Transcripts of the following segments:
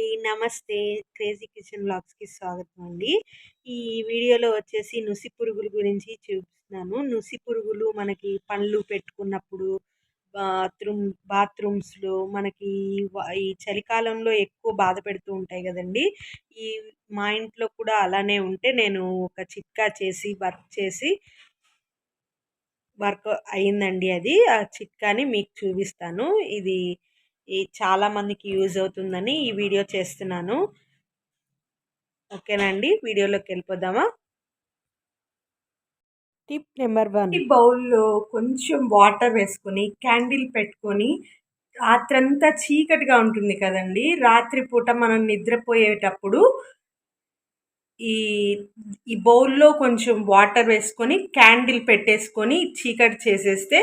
అండి. నమస్తే. Crazy kitchen బ్లాగ్స్కి స్వాగతం అండి. ఈ వీడియోలో వచ్చేసి నుసి పురుగుల గురించి చూపిస్తున్నాను. నుసి పురుగులు మనకి పండ్లు పెట్టుకున్నప్పుడు బాత్రూమ్ బాత్రూమ్స్లో మనకి ఈ చలికాలంలో ఎక్కువ బాధ పెడుతూ ఉంటాయి కదండి. ఈ మా ఇంట్లో కూడా అలానే ఉంటే నేను ఒక చిట్కా చేసి వర్క్ చేసి వర్క్ అయిందండి అది. ఆ చిట్కాని మీకు చూపిస్తాను. ఇది ఈ చాలామందికి యూజ్ అవుతుందని ఈ వీడియో చేస్తున్నాను. ఓకేనండి వీడియోలోకి వెళ్ళిపోదామా? టిప్ నెంబర్ వన్ ఈ బౌల్లో కొంచెం వాటర్ వేసుకొని క్యాండిల్ పెట్టుకొని రాత్రంతా చీకటిగా ఉంటుంది కదండి. రాత్రిపూట మనం నిద్రపోయేటప్పుడు ఈ ఈ బౌల్లో కొంచెం వాటర్ వేసుకొని క్యాండిల్ పెట్టేసుకొని చీకటి చేసేస్తే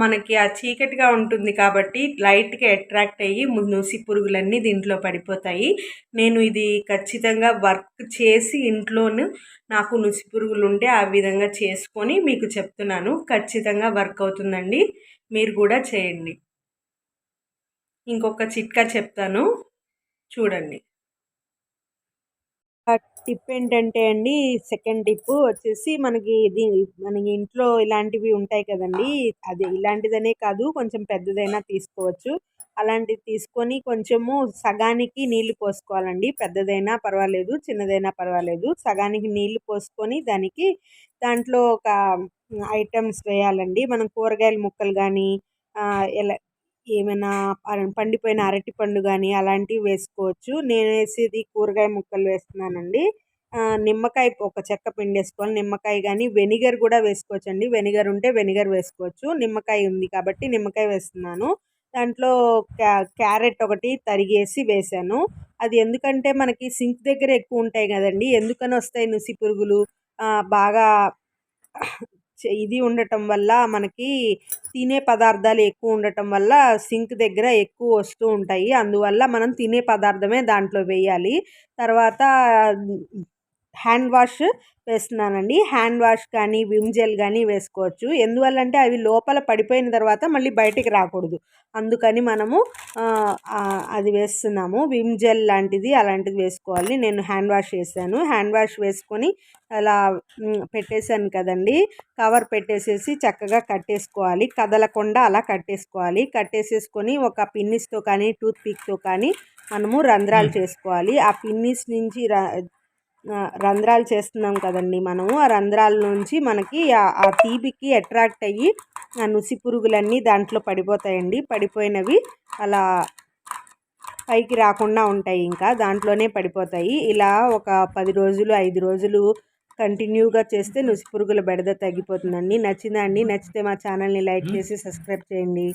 మనకి ఆ చీకటిగా ఉంటుంది కాబట్టి లైట్గా అట్రాక్ట్ అయ్యి నుసి పురుగులన్నీ దీంట్లో పడిపోతాయి. నేను ఇది ఖచ్చితంగా వర్క్ చేసి ఇంట్లోనూ నాకు నుసి పురుగులు ఉంటే ఆ విధంగా చేసుకొని మీకు చెప్తున్నాను. ఖచ్చితంగా వర్క్ అవుతుందండి. మీరు కూడా చేయండి. ఇంకొక చిట్కా చెప్తాను. చూడండి. టిప్ ఏంటంటే అండి సెకండ్ టిప్ వచ్చేసి మనకి ఇది మనకి ఇంట్లో ఇలాంటివి ఉంటాయి కదండి. అది ఇలాంటిదనే కాదు కొంచెం పెద్దదైనా తీసుకోవచ్చు. అలాంటివి తీసుకొని కొంచెము సగానికి నీళ్ళు పోసుకోవాలండి. పెద్దదైనా పర్వాలేదు చిన్నదైనా పర్వాలేదు. సగానికి నీళ్ళు పోసుకొని దానికి దాంట్లో ఒక ఐటమ్స్ వేయాలండి. మనం కూరగాయల ముక్కలు కానీ ఎలా ఏమైనా పండిపోయిన అరటిపండు కానీ అలాంటివి వేసుకోవచ్చు. నేను వేసేది కూరగాయ ముక్కలు వేస్తున్నానండి. నిమ్మకాయ ఒక చెక్క పిండేసుకోవాలి నిమ్మకాయ కానీ వెనిగర్ కూడా వేసుకోవచ్చు అండి వెనిగర్ ఉంటే వెనిగర్ వేసుకోవచ్చు. నిమ్మకాయ ఉంది కాబట్టి నిమ్మకాయ వేస్తున్నాను. దాంట్లో క్యా క్యారెట్ ఒకటి తరిగేసి వేసాను. అది ఎందుకంటే మనకి సింక్ దగ్గర ఎక్కువ ఉంటాయి కదండి. ఎందుకని వస్తాయి నుసి పురుగులు? బాగా ఇది ఉండటం వల్ల మనకి తినే పదార్థాలు ఎక్కువ ఉండటం వల్ల సింక్ దగ్గర ఎక్కువ వస్తూ ఉంటాయి. అందువల్ల మనం తినే పదార్థమే దాంట్లో వేయాలి. తర్వాత హ్యాండ్ వాష్ వేస్తున్నానండి. హ్యాండ్ వాష్ కానీ విమ్ జెల్ కానీ వేసుకోవచ్చు. ఎందువల్ల అంటే అవి లోపల పడిపోయిన తర్వాత మళ్ళీ బయటికి రాకూడదు. అందుకని మనము అది వేస్తున్నాము. విమ్ జెల్ లాంటిది అలాంటిది వేసుకోవాలి. నేను హ్యాండ్ వాష్ వేసాను. హ్యాండ్ వాష్ వేసుకొని అలా పెట్టేశాను కదండి. కవర్ పెట్టేసేసి చక్కగా కట్టేసుకోవాలి. కదలకుండా అలా కట్టేసుకోవాలి. కట్టేసేసుకొని ఒక పిన్నిస్తో కానీ టూత్ పిక్తో కానీ మనము రంధ్రాలు చేసుకోవాలి. ఆ పిన్నిస్ నుంచి రంధ్రాలు చేస్తున్నాం కదండి మనము. ఆ రంధ్రాల నుంచి మనకి ఆ తీపికి అట్రాక్ట్ అయ్యి ఆ నుసి పురుగులన్నీ దాంట్లో పడిపోతాయండి. పడిపోయినవి అలా పైకి రాకుండా ఉంటాయి ఇంకా. దాంట్లోనే పడిపోతాయి. ఇలా ఒక పది రోజులు ఐదు రోజులు కంటిన్యూగా చేస్తే నుసి పురుగుల బెడద తగ్గిపోతుందండి. నచ్చిందా అండి నచ్చితే మా ఛానల్ని లైక్ చేసి సబ్స్క్రైబ్ చేయండి.